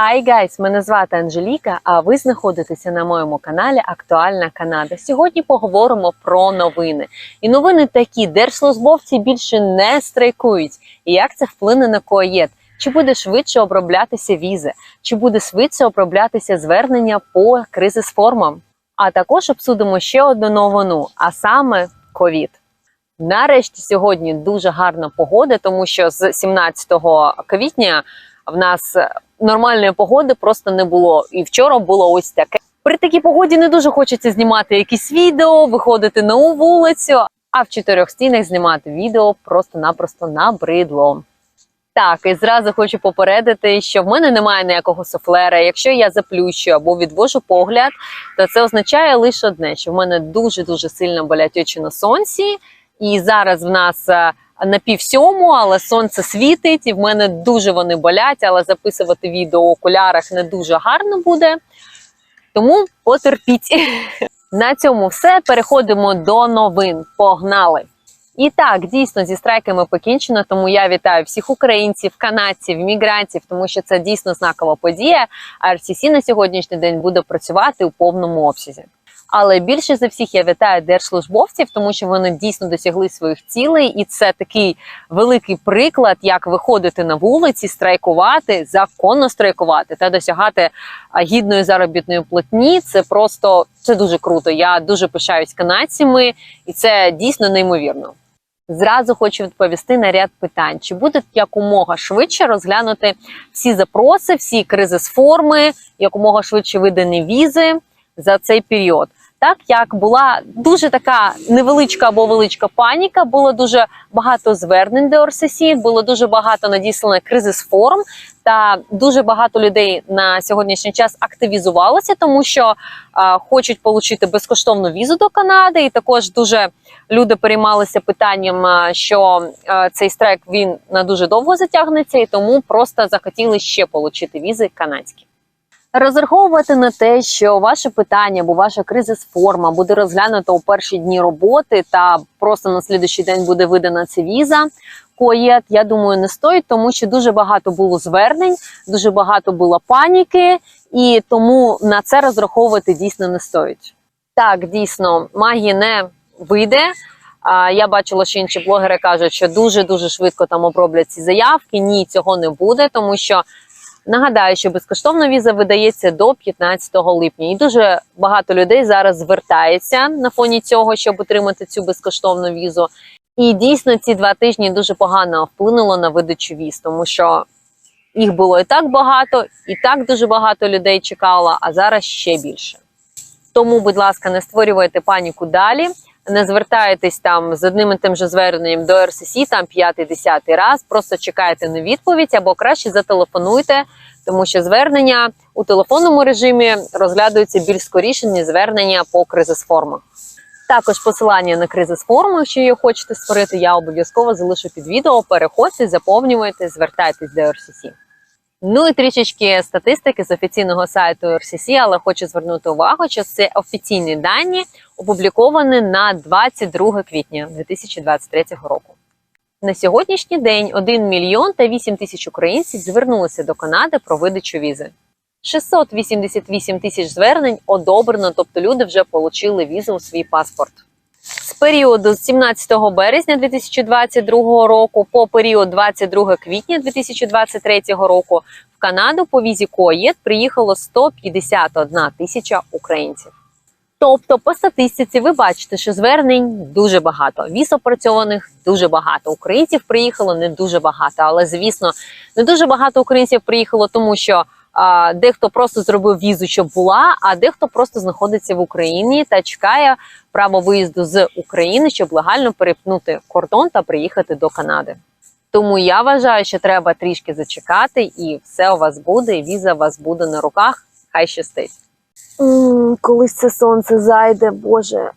Hi guys! Мене звати Анжеліка, а ви знаходитеся на моєму каналі Актуальна Канада. Сьогодні поговоримо про новини. І новини такі: держслужбовці більше не страйкують. І як це вплине на коєт? Чи буде швидше оброблятися візи? Чи буде швидше оброблятися звернення по кризисформам? А також обсудимо ще одну новину, а саме ковід. Нарешті сьогодні дуже гарна погода, тому що з 17 квітня в нас нормальної погоди просто не було. І вчора було ось таке. При такій погоді не дуже хочеться знімати якісь відео, виходити на вулицю, а в чотирьох стінах знімати відео просто-напросто набридло. Так, і зразу хочу попередити, що в мене немає ніякого суфлера. Якщо я заплющую або відвожу погляд, то це означає лише одне, що в мене дуже дуже сильно болять очі на сонці, і зараз в нас е, на пів сьому, але сонце світить, і в мене дуже вони болять, але записувати відео у окулярах не дуже гарно буде. Тому потерпіть. На цьому все. Переходимо до новин. Погнали! І так, дійсно, зі страйками покінчено, тому я вітаю всіх українців, канадців, мігрантів, тому що це дійсно знакова подія. А RCC на сьогоднішній день буде працювати у повному обсязі. Але більше за всіх я вітаю держслужбовців, тому що вони дійсно досягли своїх цілей, і це такий великий приклад, як виходити на вулиці, страйкувати, законно страйкувати та досягати гідної заробітної платні. Це просто це дуже круто. Я дуже пишаюсь канадцями, і це дійсно неймовірно. Зразу хочу відповісти на ряд питань: чи буде якомога швидше розглянути всі запроси, всі кризисформи, якомога швидше видані візи за цей період. Так як була дуже така невеличка або величка паніка, було дуже багато звернень до РСС, було дуже багато надіслано кризис-форм, та дуже багато людей на сьогоднішній час активізувалося, тому що а, хочуть отримати безкоштовну візу до Канади, і також дуже люди переймалися питанням, що а, цей страйк він на дуже довго затягнеться, і тому просто захотіли ще отримати візи канадські. Розраховувати на те, що ваше питання або ваша кризис-форма буде розглянута у перші дні роботи, та просто на слідуючий день буде видана ця віза. Коєт, я думаю, не стоїть, тому що дуже багато було звернень, дуже багато було паніки, і тому на це розраховувати дійсно не стоїть. Так, дійсно, магії не вийде. Я бачила, що інші блогери кажуть, що дуже дуже швидко там оброблять ці заявки. Ні, цього не буде, тому що Нагадаю, що безкоштовна віза видається до 15 липня, і дуже багато людей зараз звертається на фоні цього, щоб отримати цю безкоштовну візу. І дійсно ці два тижні дуже погано вплинуло на видачу віз, тому що їх було і так багато, і так дуже багато людей чекало, а зараз ще більше. Тому, будь ласка, не створювайте паніку далі. Не звертайтесь там з одним і тим же зверненням до РСС, там п'ятий-десятий раз. Просто чекайте на відповідь або краще зателефонуйте, тому що звернення у телефонному режимі розглядаються більш скоріше, ніж звернення по кризисформах. Також посилання на кризисформу, якщо її хочете створити, я обов'язково залишу під відео. Переходьте, заповнюйте, звертайтесь до РСС. Ну і трішечки статистики з офіційного сайту РСС, але хочу звернути увагу, що це офіційні дані опубліковані на 22 квітня 2023 року. На сьогоднішній день 1 мільйон та 8 тисяч українців звернулися до Канади про видачу візи. 688 тисяч звернень одобрено, тобто люди вже отримали візу у свій паспорт. Періоду з 17 березня 2022 року по період 22 квітня 2023 року в Канаду по візі КОЄД приїхало 151 тисяча українців. Тобто, по статистиці, ви бачите, що звернень дуже багато, віз опрацьованих дуже багато. Українців приїхало не дуже багато, але звісно, не дуже багато українців приїхало, тому що дехто просто зробив візу, щоб була, а дехто просто знаходиться в Україні та чекає право виїзду з України, щоб легально перепнути кордон та приїхати до Канади. Тому я вважаю, що треба трішки зачекати, і все у вас буде, і віза у вас буде на руках. Хай щастить. М, Колись це сонце зайде, Боже.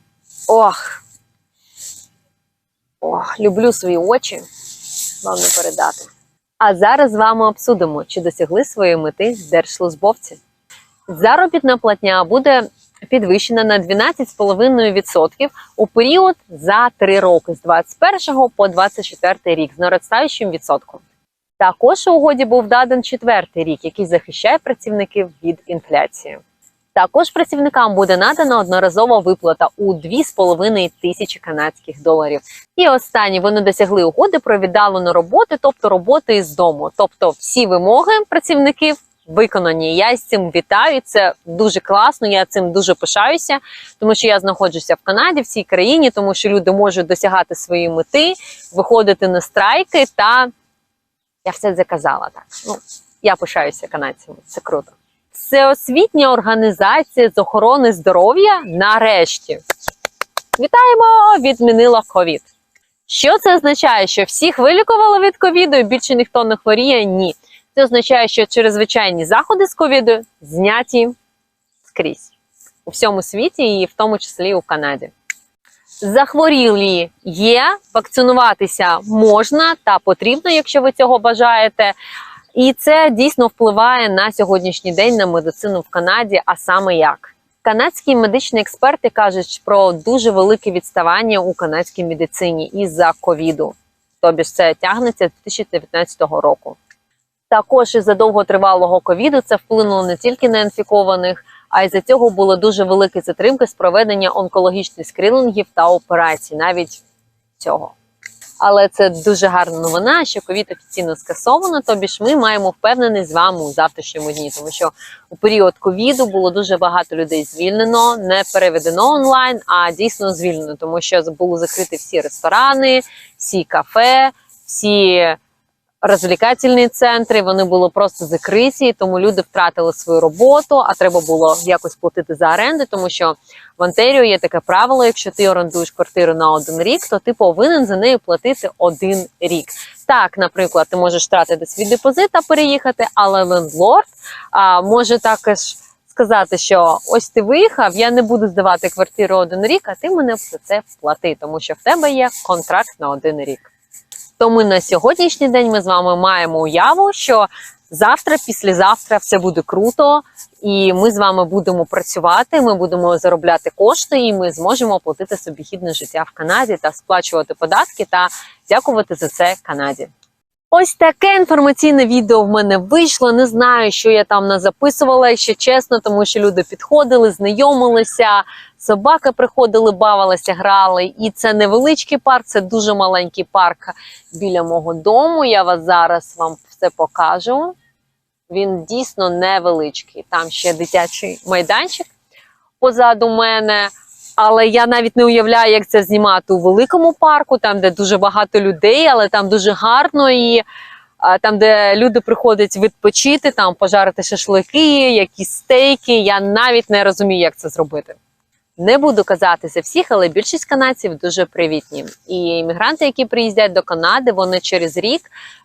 Ох. Ох, люблю свої очі. Вам не передати. А зараз з вами обсудимо, чи досягли своєї мети держслужбовці. Заробітна платня буде підвищена на 12,5% у період за 3 роки з 21 по 24 рік з наростаючим відсотком. Також у угоді був дадан четвертий рік, який захищає працівників від інфляції. Також працівникам буде надана одноразова виплата у 2,5 тисячі канадських доларів. І останні вони досягли угоди про віддалену роботу, тобто роботи із дому. Тобто всі вимоги працівників виконані. Я з цим вітаю. Це дуже класно. Я цим дуже пишаюся, тому що я знаходжуся в Канаді, в цій країні, тому що люди можуть досягати свої мети, виходити на страйки. Та я все заказала так. Ну я пишаюся канадцями. Це круто. Всеосвітня організація з охорони здоров'я нарешті. Вітаємо! Відмінила ковід. Що це означає? Що всіх вилікували від ковіду і більше ніхто не хворіє? Ні. Це означає, що чрезвичайні заходи з ковіду зняті скрізь у всьому світі, і в тому числі у Канаді. Захворілі є, вакцинуватися можна та потрібно, якщо ви цього бажаєте. І це дійсно впливає на сьогоднішній день на медицину в Канаді. А саме як канадські медичні експерти кажуть про дуже велике відставання у канадській медицині із-за ковіду. Тобі ж це тягнеться з 2019 року. Також із за довготривалого ковіду це вплинуло не тільки на інфікованих, а й за цього були дуже великі затримки з проведення онкологічних скрінінгів та операцій, навіть цього. Але це дуже гарна новина, що ковід офіційно скасовано. Тобі ж ми маємо впевненість з вами у завтрашньому дні, тому що у період ковіду було дуже багато людей звільнено, не переведено онлайн, а дійсно звільнено, тому що були закриті всі ресторани, всі кафе, всі розвлікательні центри. Вони були просто закриті, тому люди втратили свою роботу. А треба було якось платити за оренди, тому що в Онтеріо є таке правило: якщо ти орендуєш квартиру на один рік, то ти повинен за нею платити один рік. Так, наприклад, ти можеш втратити свій депозит та переїхати, але лендлорд а, може також сказати, що ось ти виїхав, я не буду здавати квартиру один рік, а ти мене за це вплати, тому що в тебе є контракт на один рік. Тому на сьогоднішній день ми з вами маємо уяву, що завтра, післязавтра все буде круто, і ми з вами будемо працювати. Ми будемо заробляти кошти, і ми зможемо оплатити собі гідне життя в Канаді та сплачувати податки та дякувати за це Канаді. Ось таке інформаційне відео в мене вийшло. Не знаю, що я там записувала, якщо чесно, тому що люди підходили, знайомилися, собаки приходили, бавилися, грали. І це невеличкий парк, це дуже маленький парк біля мого дому. Я вас зараз вам все покажу. Він дійсно невеличкий. Там ще дитячий майданчик позаду мене. Але я навіть не уявляю, як це знімати у великому парку, там, де дуже багато людей, але там дуже гарно і там, де люди приходять відпочити, там пожарити шашлики, якісь стейки. Я навіть не розумію, як це зробити. Не буду казати за всіх, але більшість канадців дуже привітні. І іммігранти, які приїздять до Канади, вони через рік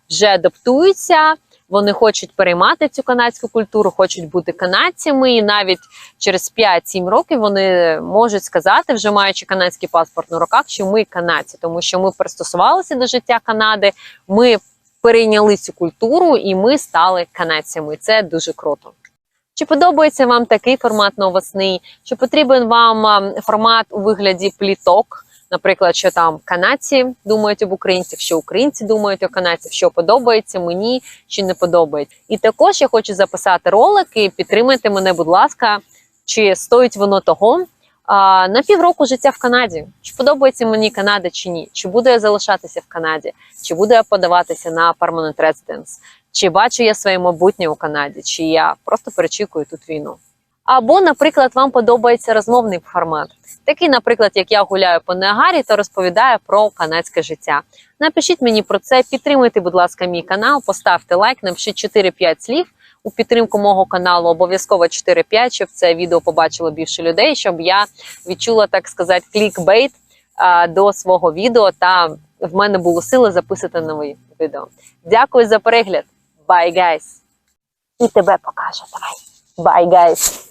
вже адаптуються. Вони хочуть переймати цю канадську культуру, хочуть бути канадцями, і навіть через 5-7 років вони можуть сказати, вже маючи канадський паспорт на руках, що ми канадці, тому що ми пристосувалися до життя Канади, ми перейняли цю культуру і ми стали канадцями. Це дуже круто. Чи подобається вам такий формат новосний? Чи потрібен вам формат у вигляді пліток? Наприклад, що там канадці думають об українцях, що українці думають о канадцях, що подобається мені чи не подобається. І також я хочу записати ролик і підтримайте мене, будь ласка, чи стоїть воно того. А, на півроку життя в Канаді. Чи подобається мені Канада чи ні? Чи буду я залишатися в Канаді? Чи буду я подаватися на permanent residence? Чи бачу я своє майбутнє у Канаді? Чи я просто перечікую тут війну? Або, наприклад, вам подобається розмовний формат. Такий, наприклад, як я гуляю по Неагарі та розповідаю про канадське життя. Напишіть мені про це, підтримуйте, будь ласка, мій канал, поставте лайк, напишіть 4-5 слів у підтримку мого каналу. Обов'язково 4-5, щоб це відео побачило більше людей, щоб я відчула, так сказати, клікбейт до свого відео та в мене було сили записати нові відео. Дякую за перегляд. Bye, guys! І тебе покажу. Давай. Bye, guys!